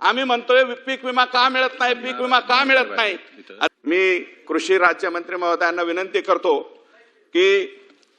आम्ही म्हणतोय पीक विमा का मिळत नाही? पीक विमा का मिळत नाही? मी कृषी राज्यमंत्री महोदयांना विनंती करतो की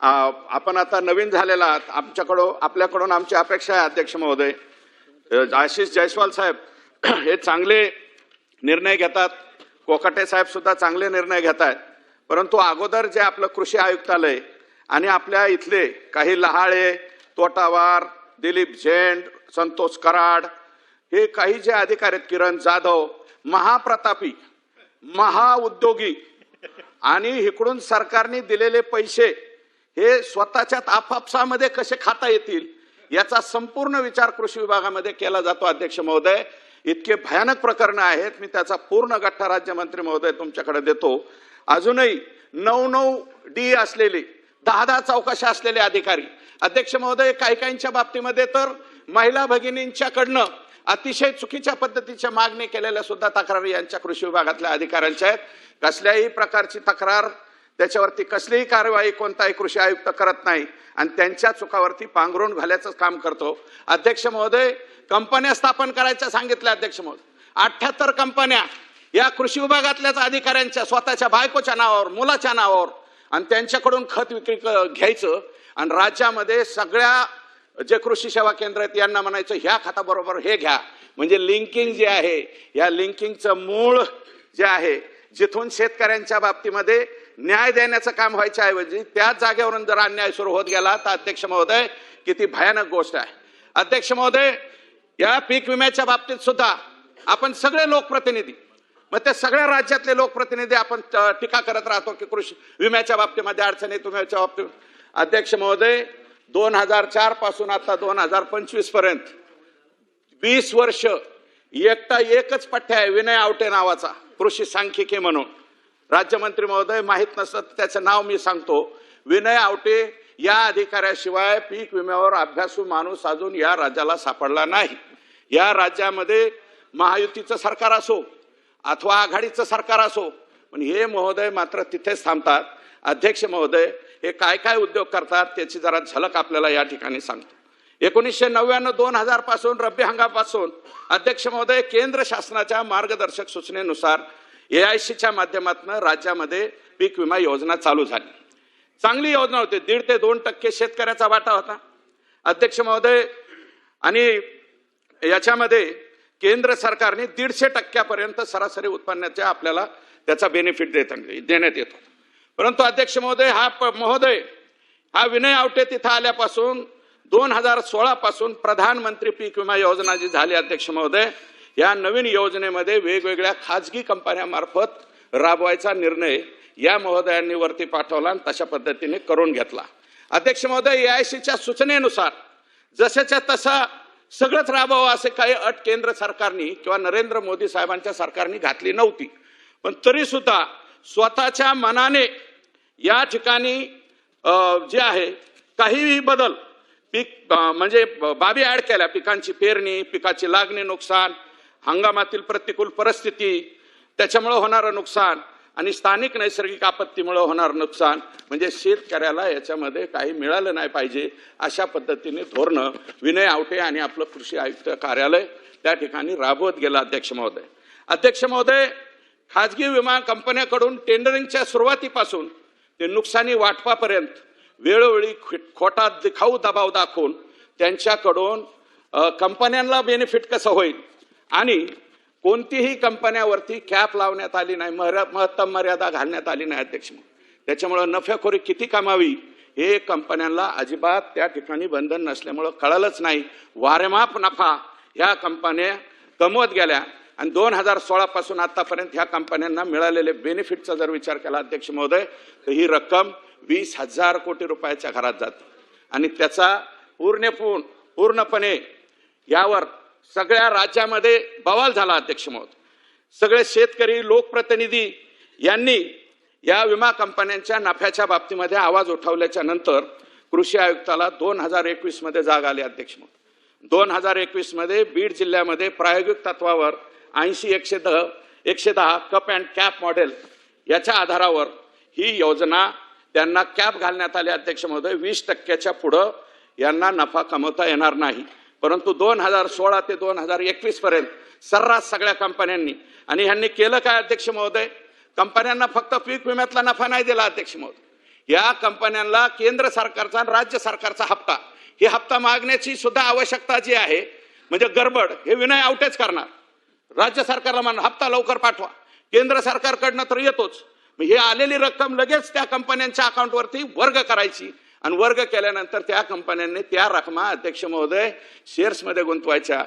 आपण आता नवीन झालेला आहात. आमच्याकडून आपल्याकडून आमची अपेक्षा आहे अध्यक्ष महोदय. आशिष जयस्वाल साहेब हे चांगले निर्णय घेतात. कोकाटे साहेब सुद्धा चांगले निर्णय घेत आहेत परंतु अगोदर जे आपलं कृषी आयुक्तालय आणि आपल्या इथले काही लहाळे तोटावार दिलीप झेंड संतोष कराड हे काही जे अधिकारी आहेत किरण जाधव महाप्रतापी महाउद्योगी आणि इकडून सरकारने दिलेले पैसे हे स्वतःच्या आपापसामध्ये कसे खाता येतील याचा संपूर्ण विचार कृषी विभागामध्ये केला जातो अध्यक्ष महोदय. इतके भयानक प्रकरण आहेत मी त्याचा पूर्ण गठ्ठा राज्यमंत्री महोदय तुमच्याकडे देतो. अजूनही नऊ नऊ डी असलेले दहा दहा चौकशा असलेले अधिकारी. अध्यक्ष महोदय काही काहींच्या बाबतीमध्ये तर महिला भगिनींच्याकडनं अतिशय चुकीच्या पद्धतीच्या मागणी केलेल्या सुद्धा तक्रारी यांच्या कृषी विभागातल्या अधिकाऱ्यांच्या आहेत. कसल्याही प्रकारची तक्रार त्याच्यावरती कसलीही कारवाई कोणताही कृषी आयुक्त करत नाही. आणि त्यांच्या चुकावरती पांघरून घालायचं काम करतो. अध्यक्ष महोदय कंपन्या स्थापन करायच्या सांगितल्या अध्यक्ष महोदय. अठ्ठ्याहत्तर कंपन्या या कृषी विभागातल्याच अधिकाऱ्यांच्या स्वतःच्या बायकोच्या नावावर मुलाच्या नावावर आणि त्यांच्याकडून खत विक्री क- घ्यायचं आणि राज्यामध्ये सगळ्या जे कृषी सेवा केंद्र आहेत यांना म्हणायचं ह्या खाताबरोबर हे घ्या. म्हणजे लिंकिंग जे आहे या लिंकिंगचं मूळ जे आहे जिथून शेतकऱ्यांच्या बाबतीमध्ये न्याय देण्याचं काम व्हायच्या ऐवजी त्याच जागेवरून जर अन्याय सुरू होत गेला तर अध्यक्ष महोदय किती भयानक गोष्ट आहे. अध्यक्ष महोदय या पीक विम्याच्या बाबतीत सुद्धा आपण सगळे लोकप्रतिनिधी मग त्या सगळ्या राज्यातले लोकप्रतिनिधी आपण टीका करत राहतो की कृषी विम्याच्या बाबतीमध्ये अडचणी विम्याच्या बाबतीत. अध्यक्ष महोदय दोन हजार चारपासून आता दोन हजार पंचवीसपर्यंत. वीस वर्ष एकटा एकच पठ्ठ्या आहे विनय आवटे नावाचा कृषी सांख्यिकी म्हणून. राज्यमंत्री महोदय माहीत नसत त्याचं नाव मी सांगतो. विनय आवटे या अधिकाऱ्याशिवाय पीक विम्यावर अभ्यासू माणूस अजून या राज्याला सापडला नाही. या राज्यामध्ये महायुतीचं सरकार असो अथवा आघाडीचं सरकार असो पण हे महोदय मात्र तिथेच थांबतात. अध्यक्ष महोदय हे काय काय उद्योग करतात त्याची जरा झलक आपल्याला या ठिकाणी सांगतो. एकोणीसशे नव्याण्णव दोन हजारपासून रब्बी हंगामापासून अध्यक्ष महोदय केंद्र शासनाच्या मार्गदर्शक सूचनेनुसार ए आय सीच्या माध्यमातून राज्यामध्ये पीक विमा योजना चालू झाली. चांगली योजना होती. दीड ते दोन टक्के शेतकऱ्याचा वाटा होता. अध्यक्ष महोदय आणि याच्यामध्ये केंद्र सरकारने दीडशे टक्क्यापर्यंत सरासरी उत्पन्नाच्या आपल्याला त्याचा बेनिफिट देत देण्यात येतो परंतु अध्यक्ष महोदय हा प- महोदय हा विनय आवटे तिथं आल्यापासून दोन हजार सोळा पासून प्रधानमंत्री पीक विमा योजना जी झाली अध्यक्ष महोदय या नवीन योजनेमध्ये वेगवेगळ्या खाजगी कंपन्यांमार्फत राबवायचा निर्णय या महोदयांनी वरती पाठवला आणि तशा पद्धतीने करून घेतला. अध्यक्ष महोदय एआयसीच्या सूचनेनुसार जशाच्या तसा सगळंच राबावं असे काही अट केंद्र सरकारने किंवा नरेंद्र मोदी साहेबांच्या सरकारने घातली नव्हती. पण तरी सुद्धा स्वतःच्या मनाने या ठिकाणी जे आहे काहीही बदल पीक म्हणजे बाबी ऍड केल्या पिकांची पेरणी पिकाची लागणी नुकसान हंगामातील प्रतिकूल परिस्थिती त्याच्यामुळं होणारं नुकसान आणि स्थानिक नैसर्गिक आपत्तीमुळं होणारं नुकसान म्हणजे शेतकऱ्याला याच्यामध्ये काही मिळालं नाही पाहिजे अशा पद्धतीने धोरणं विनय आवटे आणि आपलं कृषी आयुक्त कार्यालय त्या ठिकाणी राबवत गेलं अध्यक्ष महोदय. अध्यक्ष महोदय खाजगी विमा कंपन्याकडून टेंडरिंगच्या सुरुवातीपासून ते नुकसानी वाटपापर्यंत वेळोवेळी खोटा दिखाऊ दबाव दाखवून त्यांच्याकडून कंपन्यांना बेनिफिट कसं होईल? आणि कोणतीही कंपन्यावरती कॅप लावण्यात आली नाही मर्या- महत्तम मर्यादा घालण्यात आली नाही अध्यक्ष त्याच्यामुळं नफ्याखोरी किती कमावी हे कंपन्यांना अजिबात त्या ठिकाणी बंधन नसल्यामुळं कळलंच नाही. वारेमाप नफा ह्या कंपन्या कमवत गेल्या. आणि दोन हजार सोळापासून आत्तापर्यंत आतापर्यंत ह्या कंपन्यांना मिळालेले बेनिफिटचा जर विचार केला अध्यक्ष महोदय तर ही रक्कम वीस हजार कोटी रुपयाच्या घरात जाते. आणि त्याचा पूर्णपूर्ण पूर्णपणे यावर सगळ्या राज्यामध्ये बवाल झाला अध्यक्ष महोदय. सगळे शेतकरी लोकप्रतिनिधी यांनी या विमा कंपन्यांच्या नफ्याच्या बाबतीमध्ये आवाज उठवल्याच्या नंतर कृषी आयुक्ताला दोन हजार एकवीसमध्ये जाग आली अध्यक्ष महोदय. दोन हजार एकवीसमध्ये बीड जिल्ह्यामध्ये प्रायोगिक तत्वावर ऐंशी एकशे दहा एकशे दहा कप अँड कॅप मॉडेल याच्या आधारावर ही योजना त्यांना कॅप घालण्यात आली. अध्यक्ष महोदय वीस टक्क्याच्या पुढं यांना नफा कमवता येणार नाही. परंतु दोन हजार सोळा ते दोन हजार एकवीस पर्यंत सर्रास सगळ्या कंपन्यांनी आणि ह्यांनी केलं काय अध्यक्ष महोदय? कंपन्यांना फक्त पीक विम्यातला नफा नाही दिला अध्यक्ष महोदय. या कंपन्यांना केंद्र सरकारचा आणि राज्य सरकारचा हप्ता. हे हप्ता मागण्याची सुद्धा आवश्यकता जी आहे म्हणजे गडबड हे विनय आउटेच करणार. राज्य सरकारला म्हणा हप्ता लवकर पाठवा. केंद्र सरकारकडनं तर येतोच. मग हे आलेली रक्कम लगेच त्या कंपन्यांच्या अकाउंटवरती वर्ग करायची. आणि वर्ग केल्यानंतर त्या कंपन्यांनी त्या रकमा अध्यक्ष महोदय शेअर्समध्ये गुंतवायच्या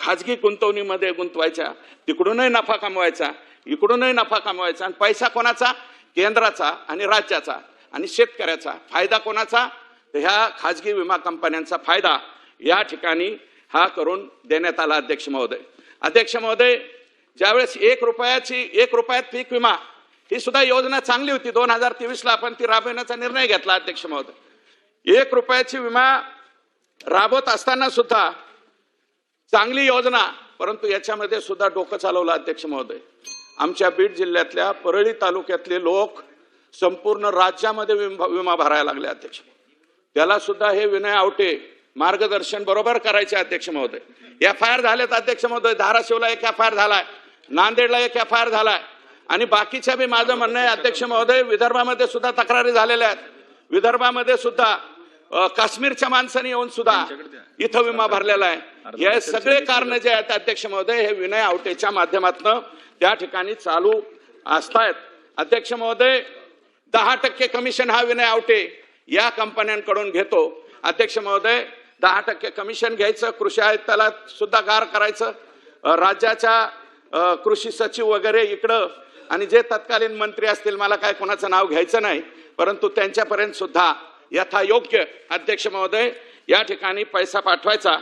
खाजगी गुंतवणीमध्ये गुंतवायच्या. तिकडूनही नफा कमवायचा इकडूनही नफा कमवायचा. आणि पैसा कोणाचा? केंद्राचा आणि राज्याचा आणि शेतकऱ्याचा. फायदा कोणाचा? तर ह्या खाजगी विमा कंपन्यांचा फायदा या ठिकाणी हा करून देण्यात आला अध्यक्ष महोदय. अध्यक्ष महोदय ज्यावेळेस एक रुपयाची एक रुपयात पीक विमा ही सुद्धा योजना चांगली होती. दोन हजार तेवीसला आपण ती राबवण्याचा निर्णय घेतला अध्यक्ष महोदय. एक रुपयाची विमा राबवत असताना सुद्धा चांगली योजना परंतु याच्यामध्ये सुद्धा डोकं चालवलं अध्यक्ष महोदय. आमच्या बीड जिल्ह्यातल्या परळी तालुक्यातले लोक संपूर्ण राज्यामध्ये विमा भरायला लागले अध्यक्ष. त्याला सुद्धा हे विनय आवटे मार्गदर्शन बरोबर करायचे अध्यक्ष महोदय. एफ आय आर झालेत अध्यक्ष महोदय धाराशिवला एक एफ आय आर झालाय नांदेडला एक एफ आय आर झालाय. आणि बाकीच्या बी माझं म्हणणं आहे अध्यक्ष महोदय विदर्भामध्ये सुद्धा तक्रारी झालेल्या आहेत. विदर्भामध्ये सुद्धा काश्मीरच्या माणसाने येऊन सुद्धा इथं विमा भरलेला आहे. हे सगळे कारण जे आहेत अध्यक्ष महोदय हे विनय आवटेच्या माध्यमातून त्या ठिकाणी चालू असतायत. अध्यक्ष महोदय दहा टक्के कमिशन हा विनय आवटे या कंपन्यांकडून घेतो. अध्यक्ष महोदय दहा टक्के कमिशन घ्यायचं कृषी आयुक्ताला सुद्धा गार करायचं. राज्याच्या कृषी सचिव वगैरे इकडं आणि जे तत्कालीन मंत्री असतील मला काय कोणाचं नाव घ्यायचं नाही परंतु त्यांच्यापर्यंत सुद्धा यथायोग्य अध्यक्ष महोदय या ठिकाणी पैसा पाठवायचा.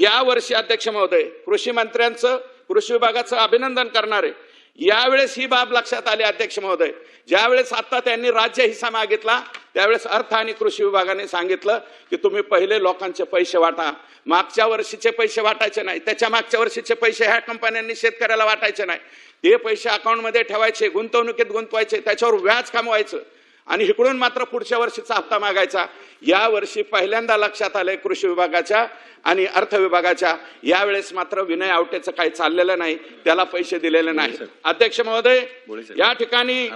या वर्षी अध्यक्ष महोदय कृषी मंत्र्यांचं कृषी विभागाचं अभिनंदन करणारे. यावेळेस ही बाब लक्षात आली अध्यक्ष महोदय. ज्यावेळेस आता त्यांनी राज्य हिस्सा मागितला त्यावेळेस अर्थ आणि कृषी विभागाने सांगितलं की तुम्ही पहिले लोकांचे पैसे वाटा. मागच्या वर्षीचे पैसे वाटायचे नाही. त्याच्या मागच्या वर्षीचे पैसे ह्या कंपन्यांनी शेतकऱ्याला वाटायचे नाही. ते पैसे अकाउंटमध्ये ठेवायचे गुंतवणुकीत गुंतवायचे त्याच्यावर व्याज कमवायचं. आणि इकडून मात्र पुढच्या वर्षीचा हप्ता मागायचा. या वर्षी पहिल्यांदा लक्षात आलंय कृषी विभागाच्या आणि अर्थ विभागाच्या. यावेळेस मात्र विनय आवटेचं काही चाललेलं नाही. त्याला पैसे दिलेले नाही. अध्यक्ष महोदय. या ठिकाणी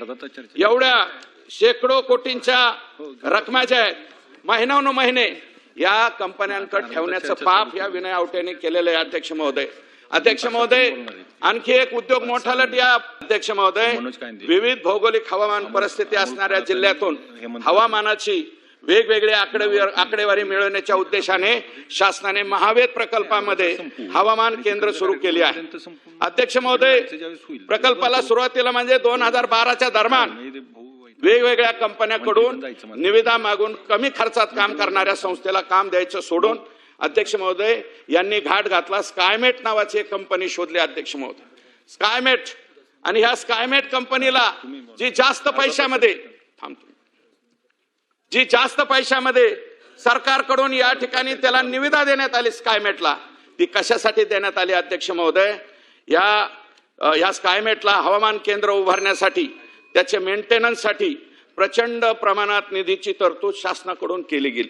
एवढ्या शेकडो कोटींच्या रकमा ज्या आहेत महिन्यानु महिने या कंपन्यांकडे ठेवण्याचं पाप या विनय आवटेने केलेलं आहे अध्यक्ष महोदय. अध्यक्ष महोदय आणखी एक उद्योग मोठा लट या अध्यक्ष महोदय. विविध भौगोलिक हवामान परिस्थिती असणाऱ्या जिल्ह्यातून हवामानाची वेगवेगळी आकडेवारी आकडेवारी मिळवण्याच्या उद्देशाने शासनाने महावेद प्रकल्पामध्ये हवामान केंद्र सुरू केली आहे. अध्यक्ष महोदय प्रकल्पाला सुरुवातीला म्हणजे दोन हजार बाराच्या दरम्यान वेगवेगळ्या कंपन्याकडून निविदा मागून कमी खर्चात काम करणाऱ्या संस्थेला काम द्यायचं सोडून अध्यक्ष महोदय यांनी घाट घातला स्कायमेट नावाची एक कंपनी शोधली अध्यक्ष महोदय. स्कायमेट आणि ह्या स्कायमेट कंपनीला जी जास्त पैशामध्ये थांबतो जी जास्त पैशामध्ये सरकारकडून या ठिकाणी त्याला निविदा देण्यात आली स्कायमेटला ती कशासाठी देण्यात आली अध्यक्ष महोदय? या या स्कायमेटला हवामान केंद्र उभारण्यासाठी त्याचे मेंटेनन्ससाठी प्रचंड प्रमाणात निधीची तरतूद शासनाकडून केली गेली.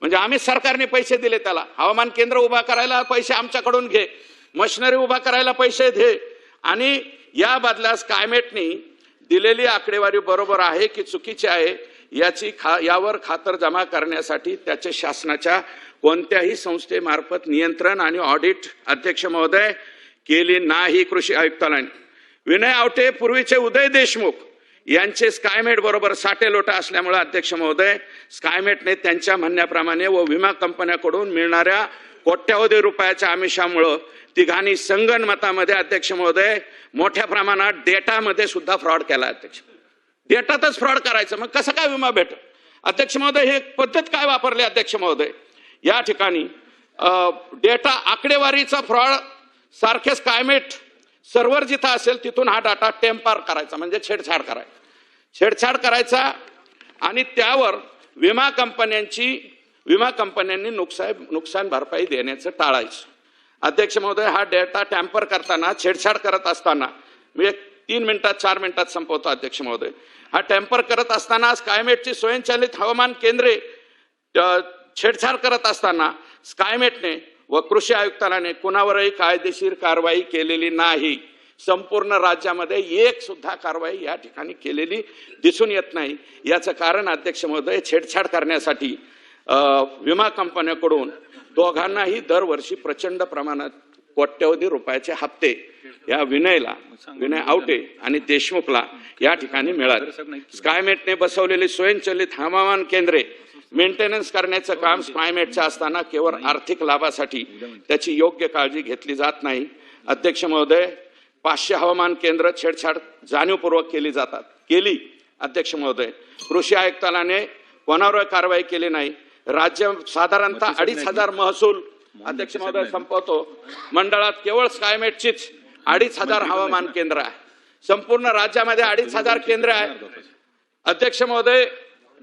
म्हणजे आम्ही सरकारने पैसे दिले त्याला. हवामान केंद्र उभा करायला पैसे आमच्याकडून घे. मशिनरी उभा करायला पैसे दे. आणि या बदल्यास कायमेटनी दिलेली आकडेवारी बरोबर आहे की चुकीची आहे याची खा यावर खातर जमा करण्यासाठी त्याच्या शासनाच्या कोणत्याही संस्थेमार्फत नियंत्रण आणि ऑडिट अध्यक्ष महोदय केली नाही कृषी आयुक्तालयाने विनय आवटे पूर्वीचे उदय देशमुख. यांचे स्कायमेट बरोबर साठे लोटा असल्यामुळे अध्यक्ष महोदय स्कायमेटने त्यांच्या म्हणण्याप्रमाणे व विमा कंपन्याकडून मिळणाऱ्या कोट्यावधी रुपयाच्या आमिषामुळं तिघांनी संगणमतामध्ये अध्यक्ष महोदय मोठ्या प्रमाणात डेटामध्ये सुद्धा फ्रॉड केला अध्यक्ष. डेटातच फ्रॉड करायचं मग कसं काय विमा भेट अध्यक्ष महोदय हे पद्धत काय वापरली अध्यक्ष महोदय? या ठिकाणी डेटा आकडेवारीचा फ्रॉड सारखेच कायमेट सर्व्हर जिथं असेल तिथून हा डाटा टेम्पार करायचा म्हणजे छेडछाड करायचा. छेडछाड करायचा आणि त्यावर विमा कंपन्यांची विमा कंपन्यांनी नुकसान नुकसान भरपाई देण्याचं टाळायचं. अध्यक्ष महोदय हा डेटा टॅम्पर करताना छेडछाड करत असताना मी एक तीन मिनिटात चार मिनिटात संपवतो अध्यक्ष महोदय. हा टॅम्पर करत असताना स्कायमेटची स्वयंचलित हवामान केंद्रे छेडछाड करत असताना स्कायमेटने व कृषी आयुक्तालयाने कुणावरही कायदेशीर कारवाई केलेली नाही. संपूर्ण राज्यामध्ये एक सुद्धा कारवाई या ठिकाणी केलेली दिसून येत नाही. याचं कारण अध्यक्ष महोदय छेडछाड करण्यासाठी विमा कंपन्याकडून दोघांनाही दरवर्षी प्रचंड प्रमाणात कोट्यवधी रुपयाचे हप्ते या विनयला विनय आवटे आणि देशमुखला या ठिकाणी मिळाले. स्कायमेटने बसवलेली स्वयंचलित हवामान केंद्रे मेंटेनन्स करण्याचं काम स्कायमेटचं असताना केवळ आर्थिक लाभासाठी त्याची योग्य काळजी घेतली जात नाही. अध्यक्ष महोदय पाचशे हवामान केंद्र छेडछाड जाणीवपूर्वक केली जातात. केली अध्यक्ष महोदय. कृषी आयुक्तालयाने कोणावर कारवाई केली नाही. राज्य साधारणतः अडीच हजार महसूल अध्यक्ष महोदय संपवतो. मंडळात केवळ स्कायमेटचीच अडीच हजार हवामान केंद्र आहे. संपूर्ण राज्यामध्ये अडीच हजार केंद्र आहे. अध्यक्ष महोदय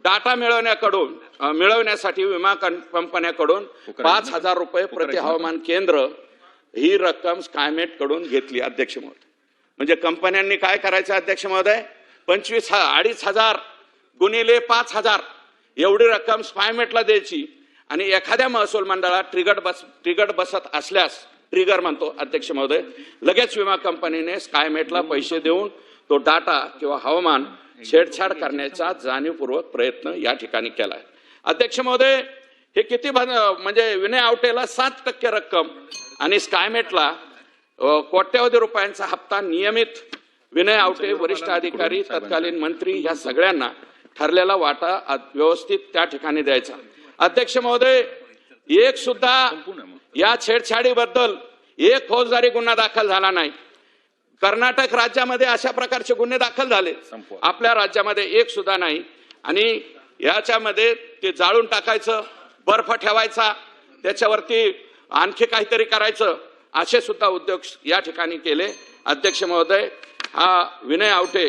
डाटा मिळवण्याकडून मिळवण्यासाठी विमा कंपन्याकडून पाच हजार रुपये प्रति हवामान केंद्र ही रक्कम स्कायमेटकडून घेतली अध्यक्ष महोदय. म्हणजे कंपन्यांनी काय करायचं अध्यक्ष महोदय? पंचवीस अडीच हजार गुणिले पाच हजार. एवढी रक्कम स्कायमेटला द्यायची. आणि एखाद्या महसूल मंडळात ट्रिगर्ड बस ट्रिगर्ड बसत असल्यास ट्रिगर म्हणतो अध्यक्ष महोदय लगेच विमा कंपनीने स्कायमेटला पैसे देऊन तो डाटा किंवा हवामान छेडछाड करण्याचा जाणीवपूर्वक प्रयत्न या ठिकाणी केलाय. अध्यक्ष महोदय हे किती म्हणजे विनय आवटेला सात टक्के रक्कम आणि स्कायमेटला कोट्यवधी रुपयांचा हप्ता नियमित विनय आवटे वरिष्ठ अधिकारी तत्कालीन मंत्री ह्या सगळ्यांना ठरलेला वाटा व्यवस्थित त्या ठिकाणी द्यायचा. अध्यक्ष महोदय एक सुद्धा या छेडछाडीबद्दल एक फौजदारी गुन्हा दाखल झाला नाही. कर्नाटक राज्यामध्ये अशा प्रकारचे गुन्हे दाखल झाले. आपल्या राज्यामध्ये एक सुद्धा नाही. आणि याच्यामध्ये ते जाळून टाकायचं बर्फ ठेवायचा त्याच्यावरती आणखी काहीतरी करायचं असे सुद्धा उद्योग या ठिकाणी केले. अध्यक्ष महोदय हा विनय आवटे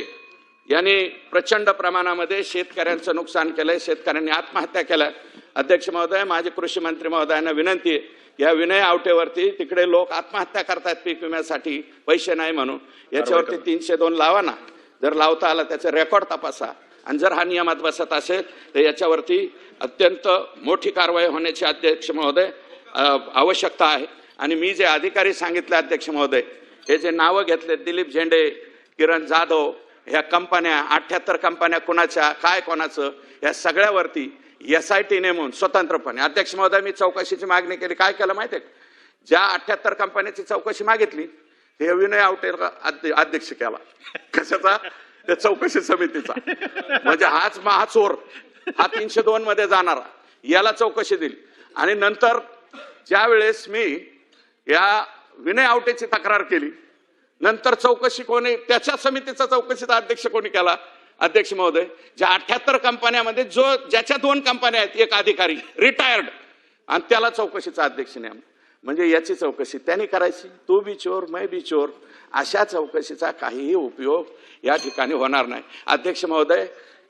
यांनी प्रचंड प्रमाणामध्ये शेतकऱ्यांचं नुकसान केलंय शेतकऱ्यांनी आत्महत्या केल्या. अध्यक्ष महोदय माझे कृषी मंत्री महोदयांना विनंती आहे या विनय आवटेवरती तिकडे लोक आत्महत्या करतात पीक विम्यासाठी पैसे नाही म्हणून. याच्यावरती तीनशे दोन लावा ना. जर लावता आला त्याचं रेकॉर्ड तपासा. आणि जर हा नियमात बसत असेल तर याच्यावरती अत्यंत मोठी कारवाई होण्याची अध्यक्ष महोदय आवश्यकता आहे. आणि मी जे अधिकारी सांगितले अध्यक्ष महोदय हे जे नावं घेतले दिलीप झेंडे किरण जाधव ह्या कंपन्या अठ्ठ्याहत्तर कंपन्या कुणाच्या काय कोणाचं या सगळ्यावरती एस आय टी नेमून स्वतंत्रपणे. अध्यक्ष महोदय मी चौकशीची मागणी केली. काय केलं माहितीये ज्या अठ्ठ्याहत्तर कंपन्याची चौकशी मागितली ते विनय आवटे अध्यक्ष केला. कशाचा? त्या चौकशी समितीचा. म्हणजे हाच महाचोर हा तीनशे दोन मध्ये जाणारा. याला चौकशी दिली. आणि नंतर ज्या वेळेस मी या विनय आवटेची तक्रार केली नंतर चौकशी कोणी त्याच्या समितीचा चौकशीचा अध्यक्ष कोणी केला? अध्यक्ष महोदय ज्या अठ्याहत्तर कंपन्यामध्ये जो ज्याच्या दोन कंपन्या आहेत एक अधिकारी रिटायर्ड आणि त्याला चौकशीचा अध्यक्ष नेम म्हणजे याची चौकशी त्यांनी करायची. तू बी चोर मै बी चोर. अशा चौकशीचा काहीही उपयोग या ठिकाणी होणार नाही. अध्यक्ष महोदय